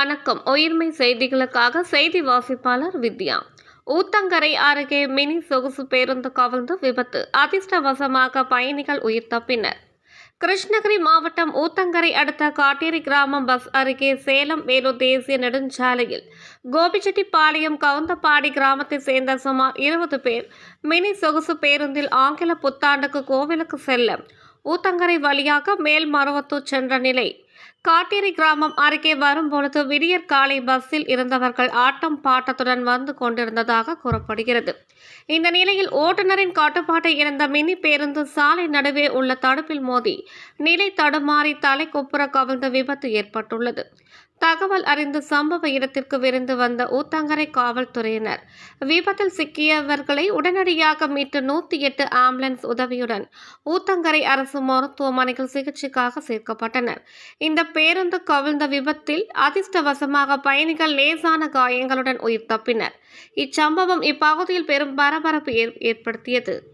வணக்கம். உயிர்மை செய்திகளுக்காக செய்தி வாசிப்பாளர் வித்யா. ஊத்தங்கரை அருகே மினி சொகுசு பேருந்து கவிழ்ந்து விபத்து. அதிர்ஷ்டவசமாக பயணிகள் உயிர் தப்பினர் கிருஷ்ணகிரி மாவட்டம் ஊத்தங்கரை அடுத்த காட்டேரி கிராமம் பஸ் அருகே சேலம் வேலூர் தேசிய நெடுஞ்சாலையில் கோபிச்செட்டிப்பாளையம் கவுந்தப்பாடி கிராமத்தை சேர்ந்த சுமார் இருபது பேர் மினி சொகுசு பேருந்தில் ஆங்கில புத்தாண்டுக்கு கோவிலுக்கு செல்ல ஊத்தங்கரை வழியாக மேல்மருவத்தூர் சென்ற நிலை. காட்டேரி கிராமம் அருகே வரும்பொழுது விடியற் காலை பஸ்ஸில் இருந்தவர்கள் ஆட்டம் பாட்டத்துடன் வந்து கொண்டிருந்ததாக கூறப்படுகிறது. இந்த நிலையில் ஓட்டுநரின் கட்டுப்பாட்டை இருந்த மினி பேருந்து சாலை நடுவே உள்ள தடுப்பில் மோதி நிலை தடுமாறி தலை கொப்புற கவிழ்ந்த விபத்து ஏற்பட்டுள்ளது. தகவல் அறிந்து சம்பவ இடத்திற்கு விருந்து வந்த ஊத்தங்கரை காவல்துறையினர் விபத்தில் சிக்கியவர்களை உடனடியாக மீட்டு நூற்றி எட்டு ஆம்புலன்ஸ் உதவியுடன் ஊத்தங்கரை அரசு மருத்துவமனையில் சிகிச்சைக்காக சேர்க்கப்பட்டனர். இந்த பேருந்து கவிழ்ந்த விபத்தில் அதிர்ஷ்டவசமாக பயணிகள் லேசான காயங்களுடன் உயிர் தப்பினர். இச்சம்பவம் இப்பகுதியில் பெரும் பரபரப்பு ஏற்படுத்தியது.